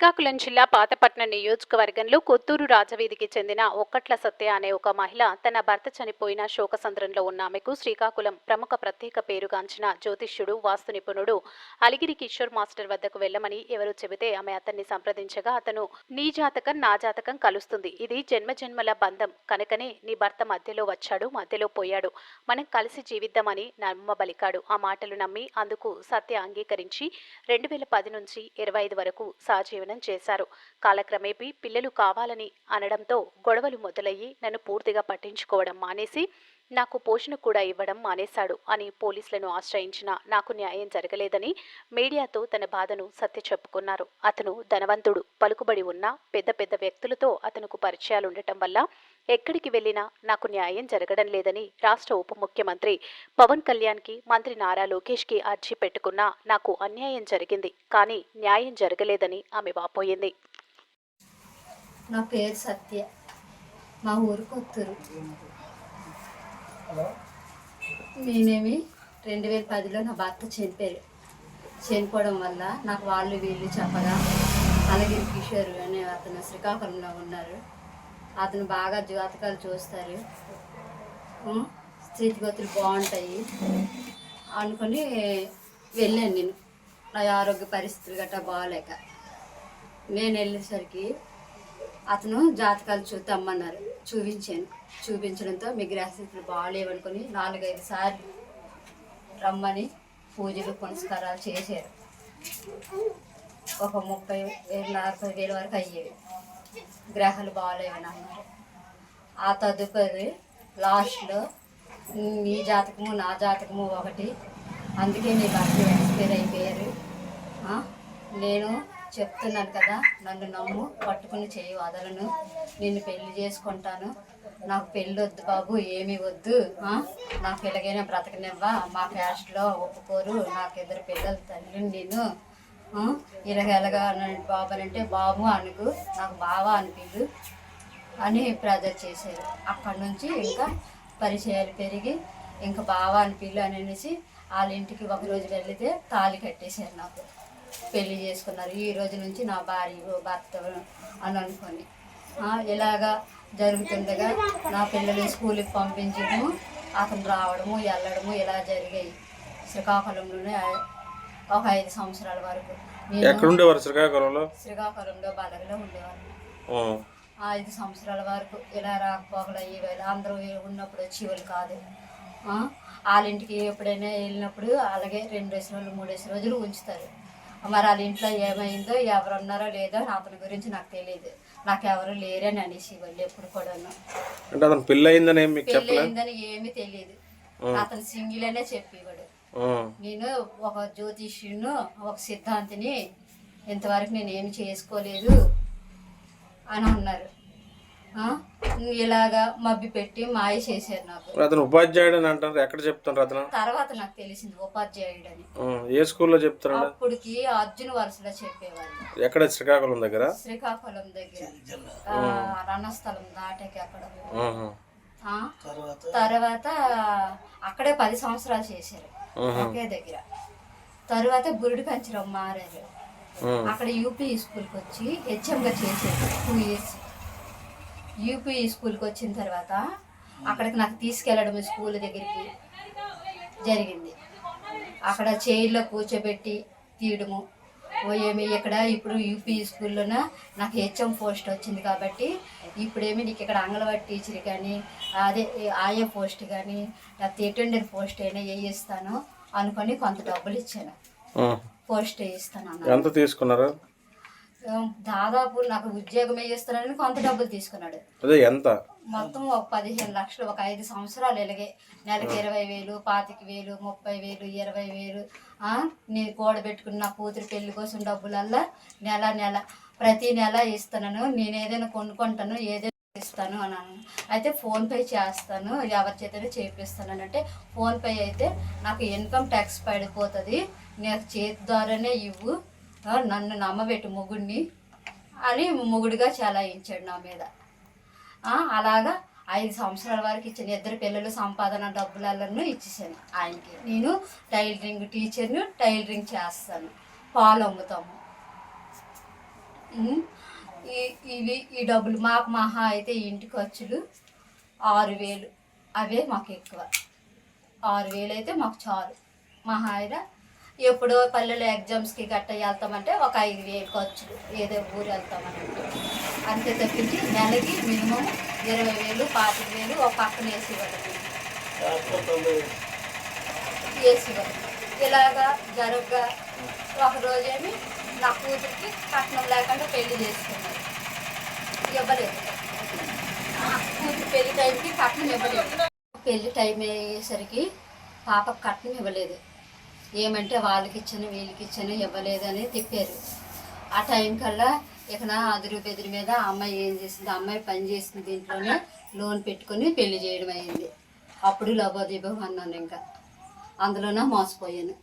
శ్రీకాకుళం జిల్లా పాతపట్నం నియోజకవర్గంలో కొత్తూరు రాజవీధికి చెందిన ఒక్కట్ల సత్య అనే ఒక మహిళ తన భర్త చనిపోయిన శోకసంద్రంలో ఉన్న ఆమెకు శ్రీకాకుళం ప్రముఖ ప్రత్యేక పేరుగాంచిన జ్యోతిష్యుడు వాస్తు నిపుణుడు అలిగిరి కిషోర్ మాస్టర్ వద్దకు వెళ్ళమని ఎవరు చెబితే ఆమె అతన్ని సంప్రదించగా అతను నీ జాతకం నా జాతకం కలుస్తుంది. ఇది జన్మజన్మల బంధం. కనుకనే నీ భర్త మధ్యలో వచ్చాడు మధ్యలో పోయాడు. మనం కలిసి జీవిద్దామని నమ్మబలికాడు. ఆ మాటలు నమ్మి అందుకు సత్య అంగీకరించి రెండు వేల పది నుంచి ఇరవై ఐదు వరకు సహజీవనం చేశారు. కాలక్రమేపీ పిల్లలు కావాలని అనడంతో గొడవలు మొదలయ్యి నన్ను పూర్తిగా పట్టించుకోవడం మానేసి నాకు పోషణ కూడా ఇవ్వడం మానేశాడు అని పోలీసులను ఆశ్రయించిన నాకు న్యాయం జరగలేదని మీడియాతో తన బాధను సత్య చెప్పుకున్నారు. అతను ధనవంతుడు పలుకుబడి ఉన్న పెద్ద పెద్ద వ్యక్తులతో అతనుకు పరిచయాలుండటం వల్ల ఎక్కడికి వెళ్ళినా నాకు న్యాయం జరగడం లేదని రాష్ట్ర ఉప ముఖ్యమంత్రి పవన్ కళ్యాణ్కి మంత్రి నారా లోకేష్కి అర్జీ పెట్టుకున్నా నాకు అన్యాయం జరిగింది. కానీ న్యాయం జరగలేదని ఆమె వాపోయింది. నా పేరు సత్య. మా ఊరు కొత్తూరు. నేనేమి రెండు వేల పదిలో నా భర్త చనిపోయారు చనిపోవడం వల్ల నాకు వాళ్ళు వీళ్ళు చెప్పగా అలగిరి కిషోర్ అనే అతను శ్రీకాకుళంలో ఉన్నారు. అతను బాగా జాతకాలు చూస్తారు. స్థితిగతులు బాగుంటాయి అనుకుని వెళ్ళాను నేను. నా ఆరోగ్య పరిస్థితులు గట్రా బాగాలేక. నేను వెళ్ళేసరికి అతను జాతకాలు చూద్దామన్నారు. చూపించాను. చూపించడంతో మీ గ్రహస్థితులు బాగాలేవనుకుని నాలుగైదు సార్లు రమ్మని పూజలు పునస్కారాలు చేశారు. ఒక ముప్పై వేలు నలభై వేల వరకు అయ్యేవి. గ్రహాలు బాగాలేవని? అన్నారు ఆ తదుపరి లాస్ట్లో నీ జాతకము నా జాతకము ఒకటి. అందుకే నీ భర్త ఎక్స్పైర్ అయిపోయారు. నేను చెప్తున్నాను కదా నన్ను నమ్ము పట్టుకుని చేయి వదలను. నిన్ను పెళ్ళి చేసుకుంటాను. నాకు పెళ్ళి వద్దు బాబు ఏమీ వద్దు. నాకు ఎలాగైనా బ్రతకనివ్వా మా క్యాస్ట్లో ఒప్పుకోరు. నాకు ఇద్దరు పిల్లలు తల్లిని నేను ఆ, ఇలాగ ఎలాగా బాబు అని అంటే బాబు అనుకు నాకు బావా అనిపించు అని ప్రెజర్ చేశారు. అక్కడి నుంచి ఇంకా పరిచయాలు పెరిగి ఇంకా బావా అనిపిల్లు అని అనేసి వాళ్ళ ఇంటికి ఒక రోజు వెళితే తాళి కట్టేశారు నాకు. పెళ్ళి చేసుకున్నారు. ఈ రోజు నుంచి నా భార్య భర్త అని అనుకొని. ఇలాగా జరుగుతుండగా నా పిల్లలు స్కూల్కి పంపించడము అతను రావడము వెళ్ళడము ఇలా జరిగాయి. శ్రీకాకుళంలోనే ఒక ఐదు సంవత్సరాల వరకు. నేను ఎక్కడ ఉండేవారు శ్రీకాకుళంలో? శ్రీకాకుళంలో బాలగలో ఆ ఐదు సంవత్సరాల వరకు ఇలా రాకపోకలు అయ్యేవాళ్ళు అందరూ ఉన్నప్పుడు వచ్చేవాళ్ళు కాదు. వాళ్ళ ఇంటికి ఎప్పుడైనా వెళ్ళినప్పుడు అలాగే రెండు రోజులు మూడేసి రోజులు ఉంచుతారు. మరి వాళ్ళ ఇంట్లో ఏమైందో ఎవరు ఉన్నారో లేదో అతని గురించి నాకు తెలియదు. నాకు ఎవరు లేరని అనేసి వాళ్ళు ఎప్పుడు కూడాను. అంటే అతను పెళ్ళి అయిందని ఏమీ తెలియదు. అతను సింగిల్ అనే చెప్పేవాడు నేను ఒక జ్యోతిష్యును ఒక సిద్ధాంతిని ఇంతవరకు నేను ఏమి చేసుకోలేదు అని అన్నారు? ఇలాగా మబ్బి పెట్టి మాయ చేశారు నాకు. అతను ఉపాధ్యాయుడు అని అంటారు. ఎక్కడ చెప్తున్నారు అతను? తర్వాత నాకు తెలిసింది ఉపాధ్యాయుడని. ఆ, ఏ స్కూల్లో చెప్తున్నాడు? అప్పటికి అర్జున్ వరుసలో చెప్పేవాళ్ళు. ఎక్కడ? శ్రీకాకుళం దగ్గర? శ్రీకాకుళం దగ్గర. రణస్థలం దాటాకి అక్కడ? తర్వాత అక్కడే పది సంవత్సరాలు చేశారు. ఒకే దగ్గర. తర్వాత బురుడు కంచరం మారారు. అక్కడ యూపీ స్కూల్కి వచ్చి హెచ్ఎంగా చేశారు టూ ఇయర్స్. యూపీ స్కూల్కి వచ్చిన తర్వాత అక్కడికి నాకు తీసుకెళ్ళడం స్కూల్ దగ్గరికి జరిగింది. అక్కడ చైర్లో కూర్చోబెట్టి తీయడము. ఏమి ఇక్కడ ఇప్పుడు యూపీ స్కూల్లోన నాకు హెచ్ఎం పోస్ట్ వచ్చింది కాబట్టి ఇప్పుడేమి నీకు ఇక్కడ అంగన్వాడీ టీచర్ కానీ అదే ఆయా పోస్ట్ కానీ లేకపోతే అటెండర్ పోస్ట్ అయినా వేయిస్తాను అనుకొని కొంత డబ్బులు ఇచ్చాను. పోస్ట్ వేయిస్తాను ఎంత తీసుకున్నారు? దాదాపు నాకు ఉద్యోగం వేయిస్తున్నాడని కొంత డబ్బులు తీసుకున్నాడు. అదే ఎంత? మొత్తం ఒక పదిహేను లక్షలు ఒక ఐదు సంవత్సరాలు ఇలాగే. నెలకి ఇరవై వేలు పాతిక వేలు ముప్పై వేలు ఇరవై వేలు నీ నేను కూడబెట్టుకున్న నా కూతురు పెళ్ళి కోసం డబ్బులల్లా నెల నెల ప్రతి నెల ఇస్తున్నాను. నేను ఏదైనా కొనుక్కుంటాను ఏదైనా ఇస్తాను అన్నాను. అయితే ఫోన్పే చేస్తాను ఎవరి చేతనే చేపిస్తాను అని అంటే ఫోన్పే అయితే నాకు ఇన్కమ్ ట్యాక్స్ పడిపోతుంది. నాకు చేతి ద్వారానే ఇవ్వు. నన్ను నమ్మబెట్టు మొగుడిని అని మొగుడిగా చలాయించాడు నా మీద. అలాగా ఐదు సంవత్సరాల వరకు ఇచ్చిన. ఇద్దరు పిల్లలు సంపాదన డబ్బులను ఇచ్చేసాను ఆయనకి. నేను టైలరింగ్ టీచర్ను టైలరింగ్ చేస్తాను. పాలు అమ్ముతాము. ఈ ఇవి ఈ డబ్బులు మాకు మహా అయితే ఇంటి ఖర్చులు ఆరు వేలు. అవే మాకు ఎక్కువ. ఆరు వేలు అయితే మాకు చాలు. మహా అయితే ఎప్పుడో పల్లెలు ఎగ్జామ్స్కి గట్ట వెళ్తామంటే ఒక ఐదు వేలు ఖర్చులు. ఏదో ఊరు వెళ్తామని అంతే తప్పించి నెలకి మినిమం ఇరవై వేలు పాతిక వేలు ఒక పక్కన వేసి వేసేవారు ఇలాగా జరగ్గా ఒక రోజేమి నా కూతురికి కట్నం లేకుండా పెళ్ళి చేసుకున్నాను ఇవ్వలేదు. కూతురు పెళ్ళి టైంకి కట్నం ఇవ్వలేదు. పెళ్ళి టైం అయ్యేసరికి పాపకు కట్నం ఇవ్వలేదు. ఏమంటే వాళ్ళకి ఇచ్చాను వీళ్ళకి ఇచ్చాను ఇవ్వలేదు అని తిప్పారు ఆ టైం కల్లా ఇక నా అదురు బెదిరి మీద అమ్మాయి ఏం చేసింది? ఆ అమ్మాయి పని చేసింది దీంట్లోనే లోన్ పెట్టుకొని పెళ్ళి చేయడం అయింది. అప్పుడు లబోదీపం అన్నాను ఇంకా. అందులోనే మోసపోయాను.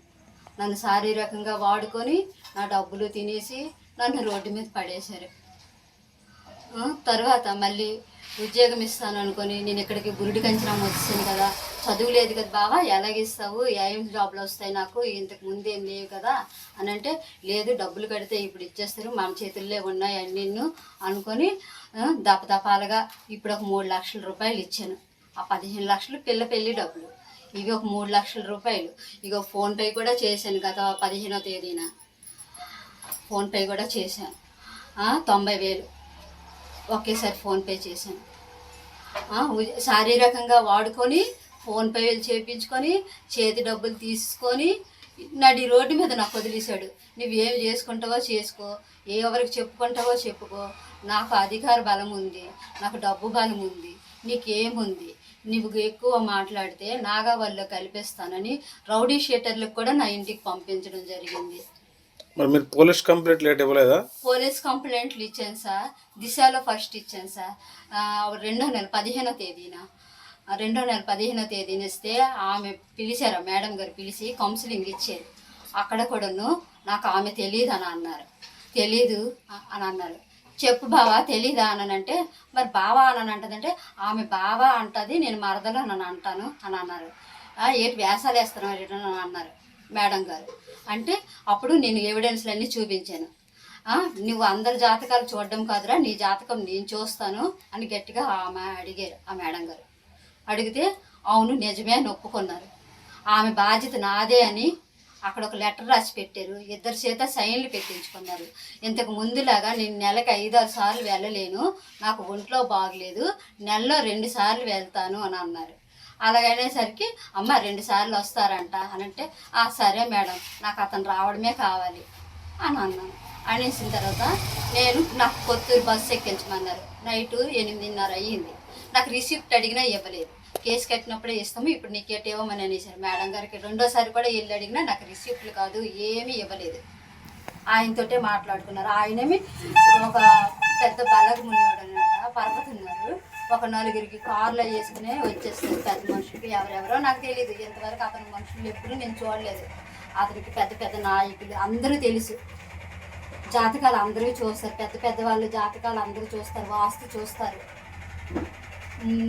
నన్ను శారీరకంగా వాడుకొని నా డబ్బులు తినేసి నన్ను రోడ్డు మీద పడేశారు. తర్వాత మళ్ళీ ఉద్యోగం ఇస్తాను అనుకొని నేను ఇక్కడికి గురుడి కంచనం వచ్చాను కదా. చదువు లేదు కదా బావా ఎలాగిస్తావు ఏం జాబ్లు వస్తాయి నాకు ఇంతకు ముందు ఏం లేవు కదా అని అంటే లేదు డబ్బులు కడితే ఇప్పుడు ఇచ్చేస్తారు మన చేతుల్లో ఉన్నాయి అన్ని అనుకొని దపదపాలుగా ఇప్పుడు ఒక మూడు లక్షల రూపాయలు ఇచ్చాను. ఆ పదిహేను లక్షలు పిల్ల పెళ్ళి డబ్బులు. ఇవి ఒక మూడు లక్షల రూపాయలు. ఇక ఫోన్పే కూడా చేశాను గత పదిహేనో తేదీన. ఫోన్పే కూడా చేశాను. తొంభై వేలు. ఒకేసారి ఫోన్పే చేశాను. శారీరకంగా వాడుకొని ఫోన్పేలు చేపించుకొని చేతి డబ్బులు తీసుకొని నడి రోడ్డు మీద నాకు వదిలేశాడు. నువ్వేం చేసుకుంటావో చేసుకో. ఏ ఎవరికి చెప్పుకుంటావో చెప్పుకో. నాకు అధికార బలం ఉంది. నాకు డబ్బు బలం ఉంది. నీకేముంది? నువ్వు ఎక్కువ మాట్లాడితే నాగా వాళ్ళు కలిపేస్తానని రౌడీ షీటర్లకు కూడా నా ఇంటికి పంపించడం జరిగింది. మరి మీరు పోలీస్ కంప్లైంట్ లేట్ ఇవ్వలేదా? పోలీస్ కంప్లైంట్లు ఇచ్చాను సార్. దిశలో ఫస్ట్ ఇచ్చాను సార్. రెండో నెల పదిహేనో తేదీన. రెండో నెల పదిహేనో తేదీన ఇస్తే ఆమె పిలిచారు మేడం గారు పిలిచి కౌన్సిలింగ్ ఇచ్చారు. అక్కడ కూడాను నాకు ఆమె తెలియదు అని అన్నారు. తెలీదు అని అన్నారు. చెప్పు బావా తెలీదా అని అంటే మరి బావా అని అంటదంటే ఆమె బావా అంటది నేను మరదలు అని అంటాను అని అన్నారు. "ఆ, ఏంటి వ్యాసాలు వేస్తున్నావు అని అన్నారు మేడం గారు. అంటే అప్పుడు నేను ఎవిడెన్స్లన్నీ చూపించాను. నువ్వు అందరి జాతకాలు చూడడం కాదురా నీ జాతకం నేను చూస్తాను అని గట్టిగా ఆమె అడిగారు ఆ మేడం గారు. అడిగితే అవును నిజమే అని ఒప్పుకున్నారు. ఆమె బాధ్యత నాదే అని అక్కడ ఒక లెటర్ రాసి పెట్టారు. ఇద్దరు చేత సైన్లు పెట్టించుకున్నారు. ఇంతకు ముందులాగా నేను నెలకు ఐదారు సార్లు వెళ్ళలేను. నాకు ఒంట్లో బాగలేదు. నెలలో రెండు సార్లు వెళ్తాను అని అన్నారు. అలాగనేసరికి అమ్మ రెండు సార్లు వస్తారంట అని అంటే "ఆ, సరే మేడం నాకు అతను రావడమే కావాలి అని అన్నాను. అనేసిన తర్వాత నేను నాకు కొత్తూరు బస్సు ఎక్కించమన్నారు. నైట్ ఎనిమిదిన్నర అయ్యింది. నాకు రిసిప్ట్ అడిగినా ఇవ్వలేదు. కేసు కట్టినప్పుడే ఇస్తాము ఇప్పుడు నీకు ఇవ్వమని అనేసారు మేడం గారికి రెండోసారి కూడా వెళ్ళి అడిగినా నాకు రిసిప్ట్లు కాదు ఏమీ ఇవ్వలేదు. ఆయనతోటే మాట్లాడుకున్నారు. ఆయనేమి ఒక పెద్ద బలగమున్నాడు అనమాట పర్వతున్నారు ఒక నలుగురికి కార్లో వేసుకునే వచ్చేస్తారు పెద్ద మనుషులు ఎవరెవరో నాకు తెలియదు ఇంతవరకు అతని మనుషులు ఎప్పుడు నేను చూడలేదు. అతనికి పెద్ద పెద్ద నాయకులు అందరూ తెలుసు. జాతకాలు అందరూ చూస్తారు. పెద్ద పెద్ద వాళ్ళు జాతకాలు అందరూ చూస్తారు. వాస్తు చూస్తారు.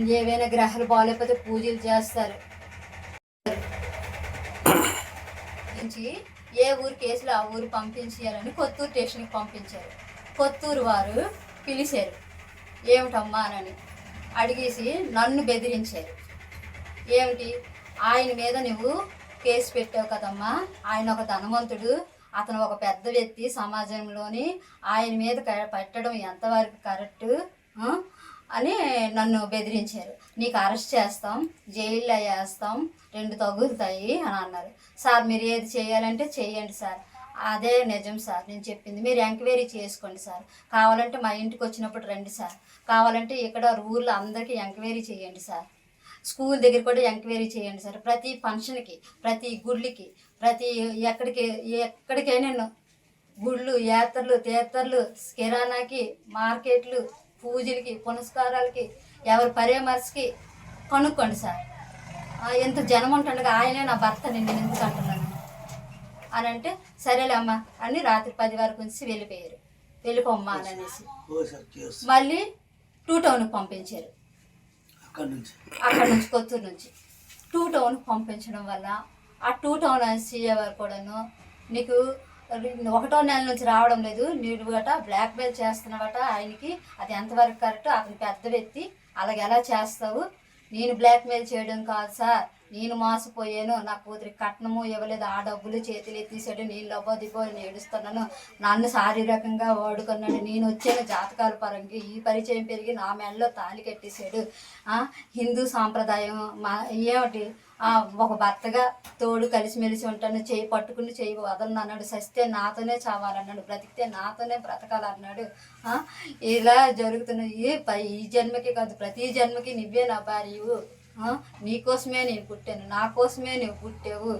ఏవైనా గ్రహాలు బాగాలేకపోతే పూజలు చేస్తారు. నుంచి ఏ ఊరు కేసులు ఆ ఊరు పంపించాలని కొత్తూరు స్టేషన్కి పంపించారు. కొత్తూరు వారు పిలిచారు. ఏమిటమ్మా అని అడిగేసి నన్ను బెదిరించారు. ఏమిటి? ఆయన మీద నువ్వు కేసు పెట్టావు కదమ్మా. ఆయన ఒక ధనవంతుడు. అతను ఒక పెద్ద వ్యక్తి. సమాజంలోని ఆయన మీద క- పెట్టడం ఎంతవరకు కరెక్ట్? అని నన్ను బెదిరించారు. నీకు అరెస్ట్ చేస్తాం జైల్లో వేస్తాం రెండు తగులుతాయి అని అన్నారు. సార్ మీరు ఏది చేయాలంటే చేయండి సార్. అదే నిజం సార్. నేను చెప్పింది మీరు ఎంక్వైరీ చేసుకోండి సార్. కావాలంటే మా ఇంటికి వచ్చినప్పుడు రండి సార్. కావాలంటే ఇక్కడ ఊర్లో అందరికీ ఎంక్వైరీ చేయండి సార్. స్కూల్ దగ్గర కూడా ఎంక్వైరీ చేయండి సార్. ప్రతి ఫంక్షన్కి ప్రతి గుళ్ళకి ప్రతి ఎక్కడికి ఎక్కడికైనా గుళ్ళు యాత్రలు తీర్థర్లు కిరాణాకి మార్కెట్లు పూజలకి పునస్కారాలకి ఎవరి పరామర్శకి కనుక్కోండి సార్. ఎంత జనం ఉంటుండగా ఆయనే నా భర్త నేను ఎందుకు అంటున్నాను? అని అంటే సరేలే అమ్మా అని రాత్రి పది వరకు ఉంచి వెళ్ళిపోయారు. వెళ్ళిపోమ్మా అని అనేసి. మళ్ళీ టూ టౌన్కి పంపించారు. అక్కడి నుంచి. అక్కడ నుంచి కొత్తూరు నుంచి. టూ టౌన్కి పంపించడం వల్ల ఆ టూ టౌన్ సీఏ వారు కూడాను నీకు ఒకటో నెల నుంచి రావడం లేదు. నీడు గట బ్లాక్ మెయిల్ చేస్తున్నావట ఆయనకి. అది ఎంతవరకు కరెక్ట్ అతను పెద్ద వ్యక్తి. అలాగే ఎలా చేస్తావు? నేను బ్లాక్ మెయిల్ చేయడం కాదు సార్. నేను మోసపోయాను. నా కూతురికి కట్నము ఇవ్వలేదు. ఆ డబ్బులు చేతులు ఎత్తేసాడు. నేను లబ్బో దిబ్బో అని ఏడుస్తున్నాను. నన్ను శారీరకంగా వాడుకున్నాడు. నేను వచ్చాను జాతకాల పరంగా ఈ పరిచయం పెరిగి నా మెడలో తాళి కట్టేశాడు. హిందూ సాంప్రదాయం మా ఏమిటి? ఒక భర్తగా తోడు కలిసిమెలిసి ఉంటాను చేయి పట్టుకుని చేయి వదలను అన్నాడు. సస్తే నాతోనే చావాలన్నాడు బ్రతికితే నాతోనే బ్రతకాలన్నాడు. ఇలా జరుగుతున్న ఈ ఈ జన్మకి కాదు ప్రతి జన్మకి నువ్వే నా భార్యవు. నీకోసమే నేను పుట్టాను నా కోసమే నువ్వు పుట్టావు.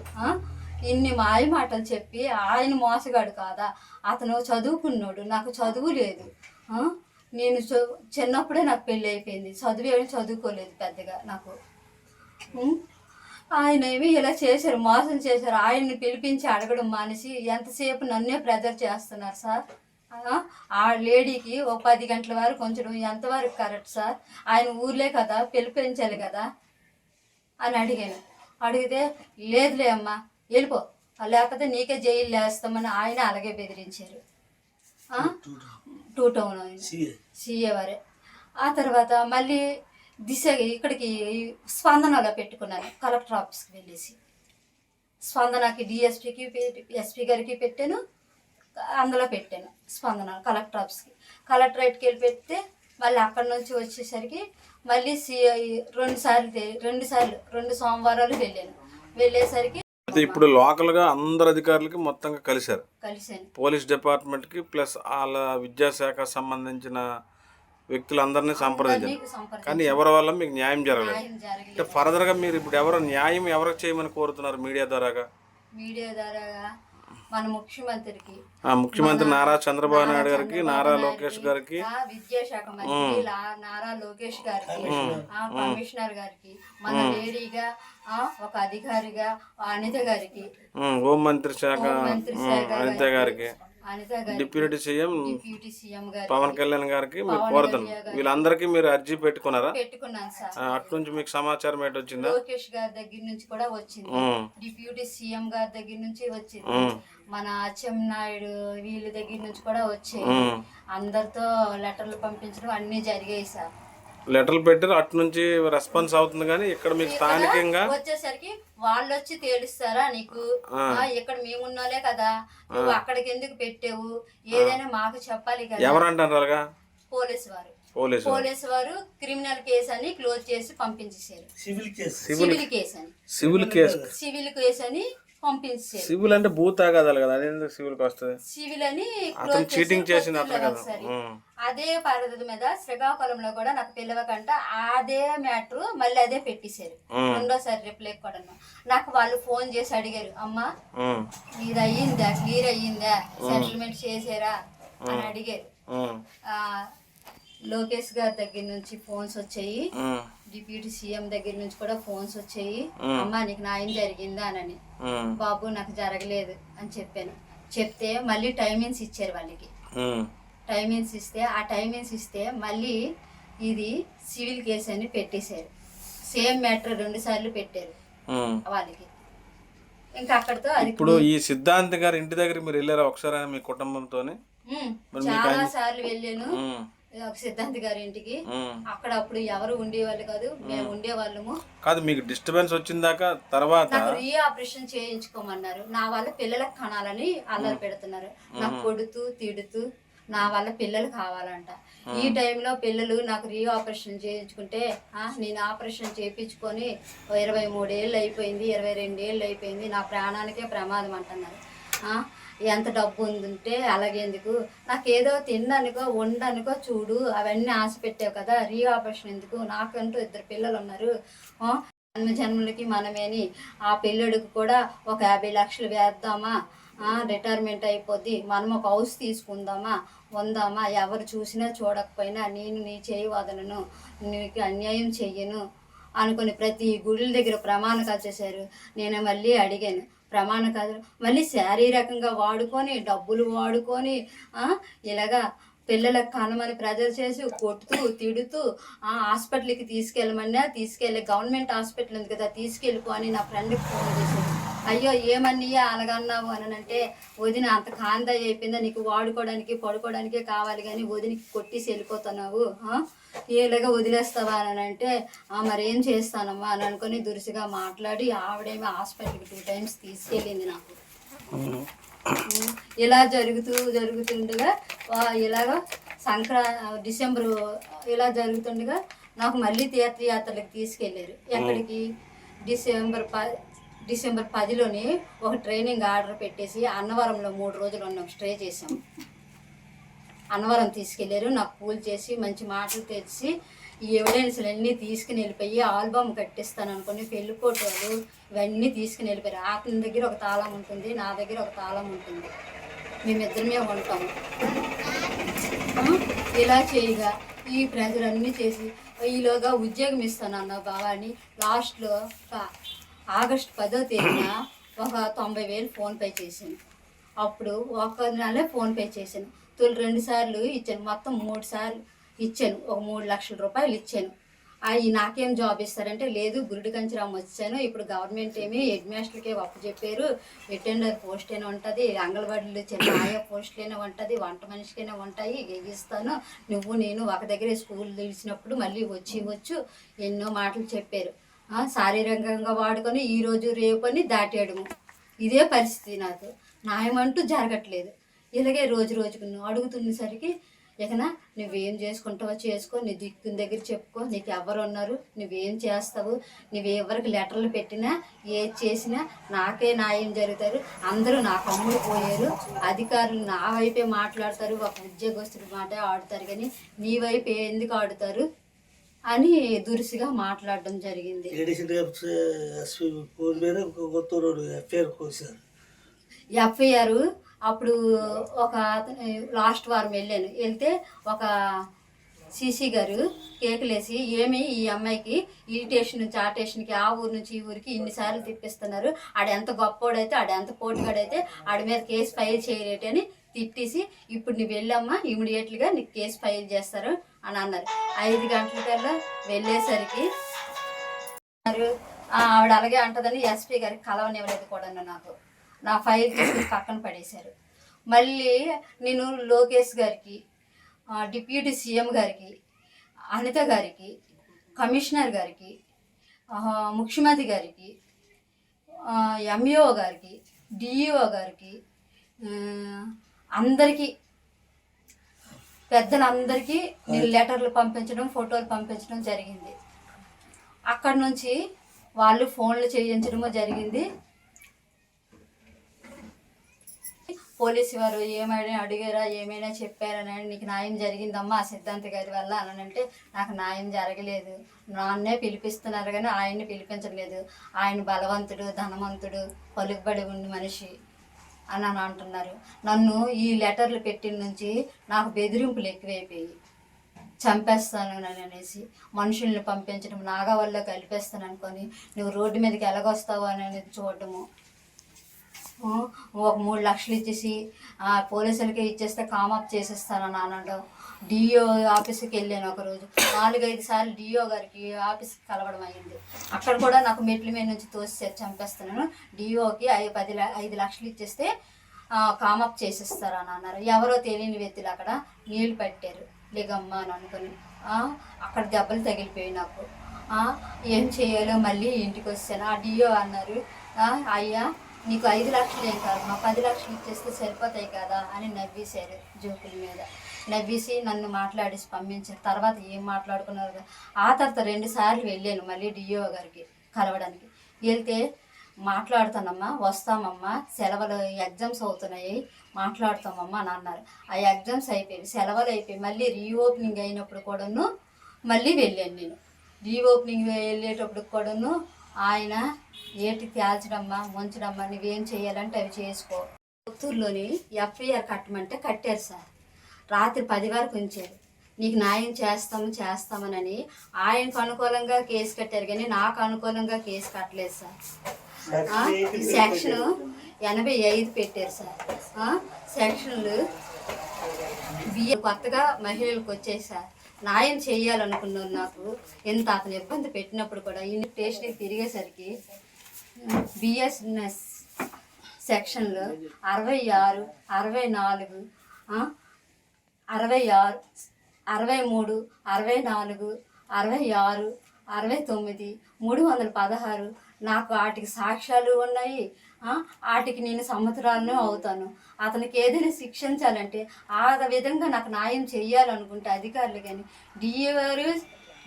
ఇన్ని మాయ మాటలు చెప్పి ఆయన మోసగాడు కాదా? అతను చదువుకున్నాడు నాకు చదువు లేదు. నేను చ- చిన్నప్పుడే నాకు పెళ్ళి అయిపోయింది చదువు ఏమీ చదువుకోలేదు పెద్దగా నాకు. ఆయన ఏమి ఇలా చేశారు మోసం చేశారు ఆయన్ని పిలిపించి అడగడం మానేసి ఎంతసేపు నన్నే ప్రెజర్ చేస్తున్నారు సార్? ఆ, లేడీకి ఒక పది గంటల వరకు ఉంచడం ఎంతవరకు కరెక్ట్ సార్? ఆయన ఊర్లే కదా పిలిపించాలి కదా అని అడిగాను. అడిగితే లేదులే అమ్మా వెళ్ళిపో. లేకపోతే నీకే జైలు వేస్తామని ఆయన అలాగే బెదిరించారు? Two town. సీఏ వారే. ఆ తర్వాత మళ్ళీ దిశ ఇక్కడికి స్పందనలో పెట్టుకున్నాను. కలెక్టర్ ఆఫీస్కి వెళ్ళేసి. స్పందనకి డిఎస్పీకి ఎస్పీ గారికి పెట్టాను. అందులో పెట్టాను స్పందన కలెక్టర్ ఆఫీస్కి. కలెక్టరేట్కి వెళ్ళి పెడితే మళ్ళీ అక్కడి నుంచి వచ్చేసరికి మళ్ళీ సిఐ రెండు సార్లు రెండు సార్లు రెండు సోమవారాలు వెళ్ళాను. వెళ్ళేసరికి అయితే ఇప్పుడు లోకల్గా అందరు అధికారులకి మొత్తంగా కలిశారు. కలిశాను. పోలీస్ డిపార్ట్మెంట్కి ప్లస్ వాళ్ళ విద్యాశాఖ సంబంధించిన వ్యక్తులందరినీ సంప్రదించారు కానీ ఎవరి వల్ల మీకు న్యాయం జరగలేదు? అంటే ఫర్దర్గా మీరు ఇప్పుడు ఎవరు న్యాయం ఎవరికి చేయమని కోరుతున్నారు మీడియా ద్వారాగా? మీడియా ద్వారా మన ముఖ్యమంత్రికి ఆ, ముఖ్యమంత్రి నారా చంద్రబాబు నాయుడు గారికి నారా లోకేష్ గారికి. ఆ విద్యాశాఖ మంత్రి లా- నారా లోకేష్ గారికి ఆ కమిషనర్ గారికి మన లేడీగా ఆ ఒక అధికారిగా ఆ అనిత గారికి శాఖ మంత్రి శాఖ అనిత గారికి. డిప్యూటీ సీఎం డిప్యూటీ సీఎం గారికి పవన్ కళ్యాణ్ గారికి మీరు కోరుతున్నారు వీళ్ళందరికీ మీరు అర్జీ పెట్టుకున్నారా? పెట్టుకున్నాను సార్. ఆ, అటు నుంచి మీకు సమాచారం ఏంటి వచ్చిందా? లోకేష్ గారి దగ్గర నుంచి కూడా వచ్చింది. డిప్యూటీ సీఎం గారి దగ్గర నుంచి వచ్చింది. మన అచ్చెం నాయుడు వీళ్ళ దగ్గర నుంచి కూడా వచ్చాయి. అందరితో లెటర్లు పంపించడం అన్నీ జరిగాయి సార్. లెటర్లు పెట్టారు అటు నుంచి రెస్పాన్స్ అవుతుంది కానీ ఇక్కడ మీకు స్థానికంగా వచ్చేసరికి వాళ్ళు వచ్చి తేలుస్తారా నీకు? ఆ, ఇక్కడ మేమున్నోలే కదా. నువ్వు అక్కడికి ఎందుకు పెట్టావు? ఏదైనా మాకు చెప్పాలి కదా. ఎవరు అంటారు అలాగా పోలీసు వారు. పోలీసు పోలీసు వారు క్రిమినల్ కేసు అని క్లోజ్ చేసి పంపించేశారు. Civil case. సివిల్ కేసు అని. Civil case. సివిల్ కేసు అని పంపించేశారు సివిల్ అంటే భూ తాగాదాలి కదా అదేంటి సివిల్కి వస్తుంది? సివిల్ అని అతను చీటింగ్ చేసి చేసింది అట్లా కదా. అదే పద్ధతి మీద శ్రీకాకుళంలో కూడా నాకు పిల్లవకంట అదే మ్యాటర్ మళ్ళీ అదే పెట్టేశారు. రెండోసారి రిప్లై కూడా నాకు వాళ్ళు ఫోన్ చేసి అడిగారు అమ్మా ఇది అయ్యిందా క్లియర్ అయ్యిందా సెటిల్మెంట్ చేసారా? అని అడిగారు. లోకేష్ గారి దగ్గర నుంచి ఫోన్స్ వచ్చాయి. డిప్యూటీ సీఎం దగ్గర నుంచి కూడా ఫోన్స్ వచ్చాయి. మ్మ్. అమ్మా నీకు న్యాయం జరిగిందా అని బాబు నాకు జరగలేదు అని చెప్పాను. చెప్తే మళ్ళీ టైమింగ్స్ ఇచ్చారు వాళ్ళకి. టైమింగ్స్ ఇస్తే ఆ టైమింగ్స్ ఇస్తే మళ్ళీ ఇది సివిల్ కేసు అని పెట్టేశారు. సేమ్ మ్యాటర్ రెండు సార్లు పెట్టారు. వాళ్ళకి. ఇంకా అక్కడితో ఇప్పుడు ఈ సిద్ధాంత్ గారి ఇంటి దగ్గర మీరు వెళ్ళారా ఒకసారి మీ కుటుంబంతోని? మీకు చాలా సార్లు వెళ్ళాను. సిద్ధాంత్ గారి ఇంటికి. అక్కడ అప్పుడు ఎవరు ఉండేవాళ్ళు కాదు మేము ఉండేవాళ్ళము. కాదు మీకు డిస్టర్బెన్స్ వచ్చిందాక తర్వాత? రీ ఆపరేషన్ చేయించుకోమన్నారు. నా వల్ల పిల్లలకు కనాలని అల్లరి పెడుతున్నారు. నాకు కొడుతూ తిడుతూ నా వల్ల పిల్లలు కావాలంట. ఈ టైంలో పిల్లలు నాకు రీ ఆపరేషన్ చేయించుకుంటే ఆ, నేను ఆపరేషన్ చేయించుకొని ఇరవై మూడేళ్ళు అయిపోయింది ఇరవై రెండేళ్ళు అయిపోయింది నా ప్రాణానికే ప్రమాదం అంటున్నారు. ఎంత డబ్బు ఉందంటే అలాగే ఎందుకు నాకు ఏదో తినడానికో ఉండడానికో చూడు అవన్నీ ఆశ పెట్టావు కదా రీ ఆపరేషన్ ఎందుకు? నాకంటూ ఇద్దరు పిల్లలు ఉన్నారు జన్మ జన్మలకి మనమేని. ఆ పిల్లడికి కూడా ఒక యాభై లక్షలు వేద్దామా? రిటైర్మెంట్ అయిపోద్ది. మనం ఒక హౌస్ తీసుకుందామా? ఉందామా? ఎవరు చూసినా చూడకపోయినా నేను నీ చేయి వదలను నీకు అన్యాయం చెయ్యను అనుకుని ప్రతి గుళ్ళ దగ్గర ప్రమాణకాలు చేశారు. నేను మళ్ళీ అడిగాను. ప్రమాణ కథలు మళ్ళీ శారీరకంగా వాడుకొని డబ్బులు వాడుకొని ఇలాగా పిల్లలకు కనమని ప్రజలు చేసి కొడుతూ తిడుతూ ఆ హాస్పిటల్కి తీసుకెళ్ళమన్నా తీసుకెళ్ళి గవర్నమెంట్ హాస్పిటల్ ఉంది కదా తీసుకెళ్ళిపో అని నా ఫ్రెండ్కి ఫోన్ చేసి అయ్యో ఏమన్నయ్యా అలాగన్నావు అని అంటే వదిన అంత కాందా అయిపోయిందా? నీకు వాడుకోవడానికి పడుకోవడానికే కావాలి కానీ వదినికి కొట్టేసి వెళ్ళిపోతున్నావు ఆ? ఇలాగా వదిలేస్తావా అని అంటే "ఆ, మరి ఏం చేస్తానమ్మా అని అనుకొని దురుసుగా మాట్లాడి ఆవిడేమో హాస్పిటల్కి టూ టైమ్స్ తీసుకెళ్ళింది నాకు. ఇలా జరుగుతూ జరుగుతుండగా ఇలాగ సంక్రా డిసెంబర్ ఇలా జరుగుతుండగా నాకు మళ్ళీ తీర్థయాత్రలకు తీసుకెళ్ళారు. ఎక్కడికి? డిసెంబర్ ప డిసెంబర్ పదిలోని ఒక ట్రైనింగ్ ఆర్డర్ పెట్టేసి అన్నవరంలో మూడు రోజులు ఉన్నాం స్ట్రే చేసాం అన్నవరం తీసుకెళ్ళారు నాకు పూలు చేసి మంచి మాటలు తెచ్చి ఈ ఎవిడెన్స్లు అన్నీ తీసుకుని వెళ్ళిపోయి ఆల్బమ్ కట్టిస్తాను అనుకుని పెళ్ళి ఫోటోలు ఇవన్నీ తీసుకుని వెళ్ళిపోయారు. అతని దగ్గర ఒక తాళం ఉంటుంది నా దగ్గర ఒక తాళం ఉంటుంది. మేమిద్దరమే ఉంటాము ఇలా చేయగా ఈ ప్రజలన్నీ చేసి ఈలోగా ఉద్యోగం ఇస్తాను అన్న బావాని లాస్ట్లో ఆగస్ట్ పదో తేదీన ఒక తొంభై వేలు ఫోన్పే చేశాను అప్పుడు ఒక నెల ఫోన్పే చేశాను తొలి రెండు సార్లు ఇచ్చాను. మొత్తం మూడు సార్లు ఇచ్చాను. ఒక మూడు లక్షల రూపాయలు ఇచ్చాను. అవి నాకేం జాబ్ ఇస్తారంటే లేదు గురుడి కంచిరామ్ వచ్చాను. ఇప్పుడు గవర్నమెంట్ ఏమి హెడ్ మాస్టర్కే అప్పు చెప్పారు. అటెండర్ పోస్ట్ అయినా ఉంటుంది. అంగన్వాడీలు చిన్న ఆయా పోస్టులైనా ఉంటుంది. వంట మనిషికైనా ఉంటాయి. ఇస్తాను నువ్వు నేను ఒక దగ్గరే స్కూల్ తెలిసినప్పుడు మళ్ళీ వచ్చి వచ్చు. ఎన్నో మాటలు చెప్పారు. శారీరకంగా వాడుకొని ఈ రోజు రేపు అని దాటేయడము. ఇదే పరిస్థితి నాకు. న్యాయమంటూ జరగట్లేదు. ఇలాగే రోజు రోజుకు నువ్వు అడుగుతున్నసరికి ఇకనా నువ్వేం చేసుకుంటావో చేసుకో నీ దిక్కుని దగ్గర చెప్పుకో నీకు ఎవరు ఉన్నారు నువ్వేం చేస్తావు నువ్వు ఎవరికి లెటర్లు పెట్టినా ఏది చేసినా నాకే న్యాయం జరుగుతారు. అందరూ నా కమ్ముడు పోయారు. అధికారులు నా వైపే మాట్లాడతారు. ఒక ఉద్యోగస్తుడి మాట ఆడుతారు. కానీ నీ వైపు ఎందుకు ఆడుతారు? అని దురుసుగా మాట్లాడడం జరిగింది. ఫోన్ మీద ఎఫ్ఐఆర్ కోసారు. ఎఫ్ఐఆర్ అప్పుడు ఒక లాస్ట్ వారం వెళ్ళాను. వెళ్తే ఒక సీసీ గారు కేకులేసి ఏమి ఈ అమ్మాయికి ఈ స్టేషన్ నుంచి ఆ స్టేషన్కి ఆ ఊరు నుంచి ఈ ఊరికి ఇన్నిసార్లు తిప్పిస్తున్నారు. ఆడ ఎంత గొప్పోడైతే ఆడ ఎంత పోటుగాడైతే ఆడి మీద కేసు ఫైల్ చేయలేటి అని తిట్టేసి ఇప్పుడు నువ్వు వెళ్ళమ్మా ఇమీడియట్గా నీకు కేసు ఫైల్ చేస్తారు అని అన్నారు. ఐదు గంటలకల్లా వెళ్ళేసరికి మరియు ఆవిడ అలాగే అంటదని ఎస్పీ గారికి కలవనివ్వలేదు కూడా నాకు. నా ఫైల్ తీసుకుని పక్కన పడేశారు. మళ్ళీ నేను లోకేష్ గారికి డిప్యూటీ సీఎం గారికి అనిత గారికి కమిషనర్ గారికి ముఖ్యమంత్రి గారికి ఎంఈఓ గారికి డిఈఓ గారికి అందరికీ పెద్దలందరికీ నేను లెటర్లు పంపించడం ఫోటోలు పంపించడం జరిగింది. అక్కడ నుంచి వాళ్ళు ఫోన్లు చేయించడము జరిగింది. పోలీసు వారు ఏమైనా అడిగారా ఏమైనా చెప్పారా నీకు న్యాయం జరిగిందమ్మా ఆ సిద్ధాంత గారి వల్ల అనంటే నాకు న్యాయం జరగలేదు. నాన్నే పిలిపిస్తున్నారు కానీ ఆయన్ని పిలిపించలేదు. ఆయన బలవంతుడు ధనవంతుడు పలుకుబడి ఉన్న మనిషి. అని అని అంటున్నారు. నన్ను ఈ లెటర్లు పెట్టిన నుంచి నాకు బెదిరింపులు ఎక్కువైపోయాయి చంపేస్తాను అని అనేసి మనుషుల్ని పంపించడం నాగా వల్ల కలిపేస్తాను అనుకొని నువ్వు రోడ్డు మీదకి ఎలాగొస్తావు అని అనేది చూడటము ఒక మూడు లక్షలు ఇచ్చేసి పోలీసులకి ఇచ్చేస్తే కామప్ చేసేస్తానని అనడం. డిఓ ఆఫీస్కి వెళ్ళాను ఒకరోజు నాలుగైదు సార్లు డిఓ గారికి ఆఫీస్కి కలవడం అయింది అక్కడ కూడా నాకు మెట్ల మీద నుంచి తోసి చంపేస్తున్నాను. డిఓకి ఐదు పది ఐదు లక్షలు ఇచ్చేస్తే కామప్ కామప్ చేసేస్తారని అన్నారు. ఎవరో తెలియని వ్యక్తులు అక్కడ నీళ్ళు పెట్టారు. లేగమ్మ అని అనుకుని అక్కడ దెబ్బలు తగిలిపోయి నాకు. ఏం చేయాలో మళ్ళీ ఇంటికి వచ్చాను. ఆ డిఓ అన్నారు అయ్యా నీకు ఐదు లక్షలు ఏం కాదు మా పది లక్షలు ఇచ్చేస్తే సరిపోతాయి కదా అని నవ్వేశారు జోకుల మీద. నవ్వేసి నన్ను మాట్లాడేసి పంపించారు తర్వాత ఏం మాట్లాడుకున్నారు ఆ తర్వాత రెండు సార్లు వెళ్ళాను మళ్ళీ డిఓ గారికి కలవడానికి. వెళ్తే మాట్లాడుతానమ్మా వస్తామమ్మా సెలవులు ఎగ్జామ్స్ అవుతున్నాయి మాట్లాడతామమ్మా అని అన్నారు. ఆ ఎగ్జామ్స్ అయిపోయి సెలవులు అయిపోయి మళ్ళీ రీఓపెనింగ్ అయినప్పుడు కూడాను మళ్ళీ వెళ్ళాను నేను. రీఓపెనింగ్ వెళ్ళేటప్పుడు కూడాను ఆయన ఏటి తేల్చడమ్మా ముంచడమ్మా నువ్వేం చేయాలంటే అవి చేసుకో. పుత్తూరులోని ఎఫ్ఐఆర్ కట్టమంటే కట్టారు సార్. రాత్రి పది వరకు ఉంచారు. నీకు న్యాయం చేస్తాము చేస్తామనని ఆయనకు అనుకూలంగా కేసు కట్టారు కానీ నాకు అనుకూలంగా కేసు కట్టలేదు సార్. ఈ సెక్షన్ ఎనభై ఐదు పెట్టారు సార్. సెక్షన్లు బిఏ కొత్తగా మహిళలకు వచ్చాయి సార్. న్యాయం చేయాలనుకున్నాను నాకు ఎంత అతను ఇబ్బంది పెట్టినప్పుడు కూడా ఈ స్టేషన్కి తిరిగేసరికి బిఎస్ఎన్ఎస్ సెక్షన్లు అరవై ఆరు అరవై నాలుగు అరవై ఆరు అరవై మూడు అరవై నాలుగు అరవై ఆరు అరవై తొమ్మిది మూడు వందల పదహారు. నాకు వాటికి సాక్ష్యాలు ఉన్నాయి. వాటికి నేను సంవత్సరాలను అవుతాను. అతనికి ఏదైనా శిక్షించాలంటే ఆ విధంగా నాకు న్యాయం చేయాలనుకుంటే అధికారులు కానీ డిఏ గారు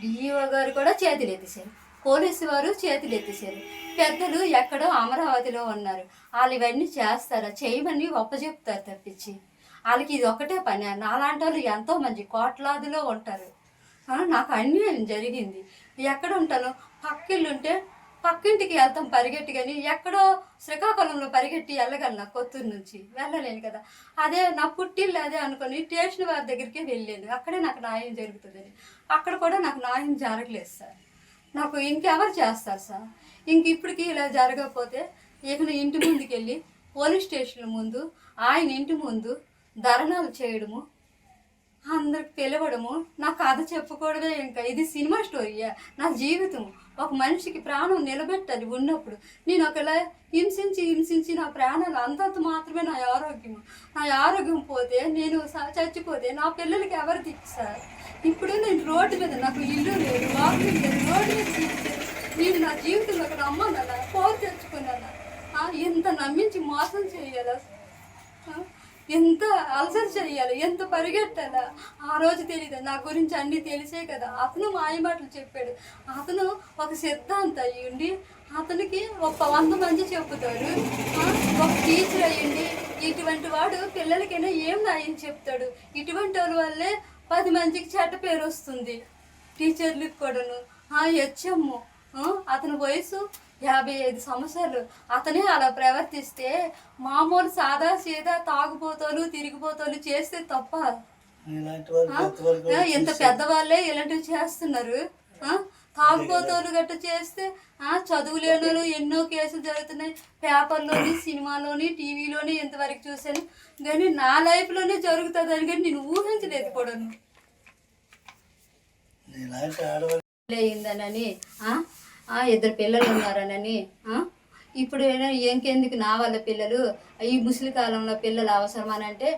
డిఈఓ గారు కూడా చేతులు ఎత్తేసారు పోలీసు వారు చేతులు ఎత్తేసారు పెద్దలు ఎక్కడో అమరావతిలో ఉన్నారు. వాళ్ళు ఇవన్నీ చేస్తారా? చేయమని ఒప్పచెప్తారు తప్పించి. వాళ్ళకి ఇది ఒకటే పని. నాలాంటి వాళ్ళు ఎంతో మంది కోట్లాదిలో ఉంటారు. నాకు అన్యాయం జరిగింది. ఎక్కడ ఉంటాను? పక్కిళ్ళుంటే పక్కింటికి వెళ్తాం పరిగెట్టి కానీ ఎక్కడో శ్రీకాకుళంలో పరిగెట్టి వెళ్ళగలను కొత్తూరు నుంచి. వెళ్ళలేను కదా. అదే నా పుట్టిల్లు అదే అనుకొని స్టేషన్ వారి దగ్గరికి వెళ్ళాను. అక్కడే నాకు న్యాయం జరుగుతుందని. అక్కడ కూడా నాకు న్యాయం జరగలేదు సార్. నాకు ఇంకెవరు చేస్తారు సార్? ఇంక ఇప్పటికి ఇలా జరగకపోతే ఇక ఇంటి ముందుకు వెళ్ళి పోలీస్ స్టేషన్ ముందు ఆయన ఇంటి ముందు ధరణాలు చేయడము అందరికి పిలవడము నా కథ చెప్పుకోవడమే ఇంకా. ఇది సినిమా స్టోరీయా నా జీవితం ఒక మనిషికి ప్రాణం నిలబెట్టాలి ఉన్నప్పుడు. నేను ఒకలా హింసించి హింసించి నా ప్రాణాలు అంతంత మాత్రమే నా ఆరోగ్యం నా ఆరోగ్యం పోతే నేను స- చచ్చిపోతే నా పిల్లలకి ఎవరు తీస్తారు ఇప్పుడు నేను రోడ్డు మీద నాకు ఇల్లు లేదు వాకిలి లేదు రోడ్డు మీద నేను నా జీవితంలో ఒక నమ్మనలా పోరు తెచ్చుకున్నాను? ఇంత నమ్మించి మోసం చేయాలా? ఎంత అలసట చేయాలి ఎంత పరిగెట్టాలా? ఆ రోజు తెలియదు నా గురించి అన్నీ తెలిసే కదా. అతను మాయమాటలు చెప్పాడు. అతను ఒక సిద్ధాంత అయ్యుండి అతనికి ఒక వంద మంది చెబుతాడు ఒక టీచర్ అయ్యండి ఇటువంటి వాడు పిల్లలకైనా ఏం న్యాయం చెప్తాడు? ఇటువంటి వాళ్ళ వల్లే పది మందికి చెడ్డ పేరు వస్తుంది. టీచర్లకు కూడాను. హెచ్ఎమ్ అతని వయసు యాభై ఐదు సంవత్సరాలు. అతనే అలా ప్రవర్తిస్తే మామూలు సాదా సీదా తాగుబోతోలు తిరిగిపోతోలు చేస్తే తప్ప. ఇంత పెద్దవాళ్ళే ఇలాంటివి చేస్తున్నారు. ఆ? తాగుబోతోలు గట్ట చేస్తే చదువు లేని వాళ్ళు ఎన్నో కేసులు జరుగుతున్నాయి. పేపర్లోని సినిమాలోని టీవీలోని ఇంతవరకు చూశాను. కానీ నా లైఫ్లోనే జరుగుతుందని కానీ నేను ఊహించలేదు కూడా ఇలాంటి ఇద్దరు పిల్లలు ఉన్నారనని ఇప్పుడు ఇంకెందుకు నా వాళ్ళ పిల్లలు? ఈ ముసలి కాలంలో పిల్లలు అవసరమనంటే